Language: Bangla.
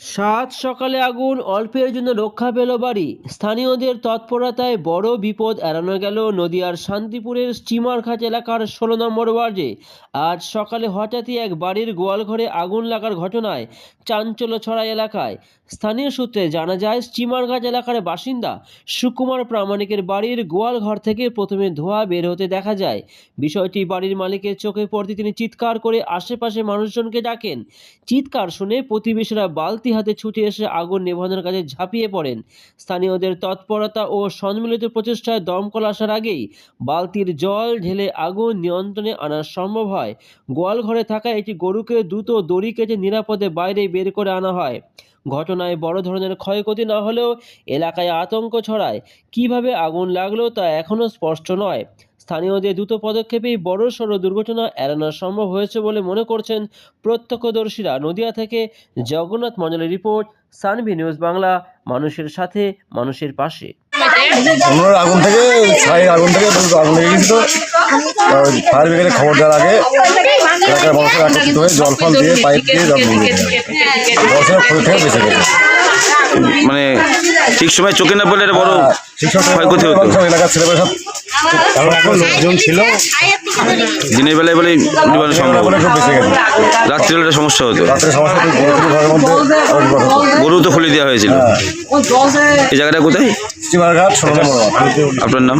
সাত সকালে আগুন, অল্পের জন্য রক্ষা পেল বাড়ি। স্থানীয়দের তৎপরতায় বড় বিপদ এড়ানো গেল নদিয়ার শান্তিপুরের স্টিমারঘাট এলাকার ষোলো নম্বর ওয়ার্ডে। আজ সকালে হঠাৎই এক বাড়ির গোয়ালঘরে আগুন লাগার ঘটনায় চাঞ্চল্য ছড়ায় এলাকায়। স্থানীয় সূত্রে জানা যায় স্টিমারঘাট এলাকার বাসিন্দা সুকুমার প্রামাণিকের বাড়ির গোয়ালঘর থেকে প্রথমে ধোঁয়া বের হতে দেখা যায়। বিষয়টি বাড়ির মালিকের চোখে পড়তে তিনি চিৎকার করে আশেপাশে মানুষজনকে ডাকেন। চিৎকার শুনে প্রতিবেশীরা বালতি হাতে ছুটে এসে আগুন নেভানোর কাজে ঝাঁপিয়ে পড়েন। স্থানীয়দের তৎপরতা ও সম্মিলিত প্রচেষ্টায় দমকল আসার আগেই বালতির জল ঢেলে আগুন নিয়ন্ত্রণে আনা সম্ভব হয়। গোয়ালঘরে থাকা একটি গরুকে দ্রুত দড়ি কেটে নিরাপদে বাইরে বের করে আনা হয়। ঘটনায় বড় ধরনের ক্ষয়ক্ষতি না হলেও এলাকায় আতঙ্ক ছড়ায়। কীভাবে আগুন লাগল তা এখনও স্পষ্ট নয়। স্থানীয়দের দ্রুত পদক্ষেপেই বড় সড় দুর্ঘটনা এড়ানো সম্ভব হয়েছে বলে মনে করছেন প্রত্যক্ষদর্শীরা। নদিয়া থেকে জগন্নাথ মণ্ডলের রিপোর্ট সানভি নিউজ বাংলা মানুষের সাথে মানুষের পাশে। আগুন থেকে ছাই আগুন থেকে আগুন লেগে গেছিল ফায়ার ব্রিগেডে খবর দেওয়ার আগে এলাকার মানুষের একত্রিত হয়ে জল ফল দিয়ে পাইপ দিয়ে জল নিয়ে মানুষের ক্ষতি থেকে বেঁচে গেছে। মানে ঠিক সময় চোখে না পড়লে বড় শিক্ষক ক্ষয়ক্ষতি হতো। এলাকার ছেলেমেয়ে সব কারণ এখন লোকজন ছিল। দিনের বেলায় বলে নিবানো সম্ভব বলে খুব বেঁচে গেছে। রাত্রিবেলা সমস্যা হতো। গরু তো খুলে দেওয়া হয়েছিল। এই জায়গাটা কোথায়। আপনার নাম?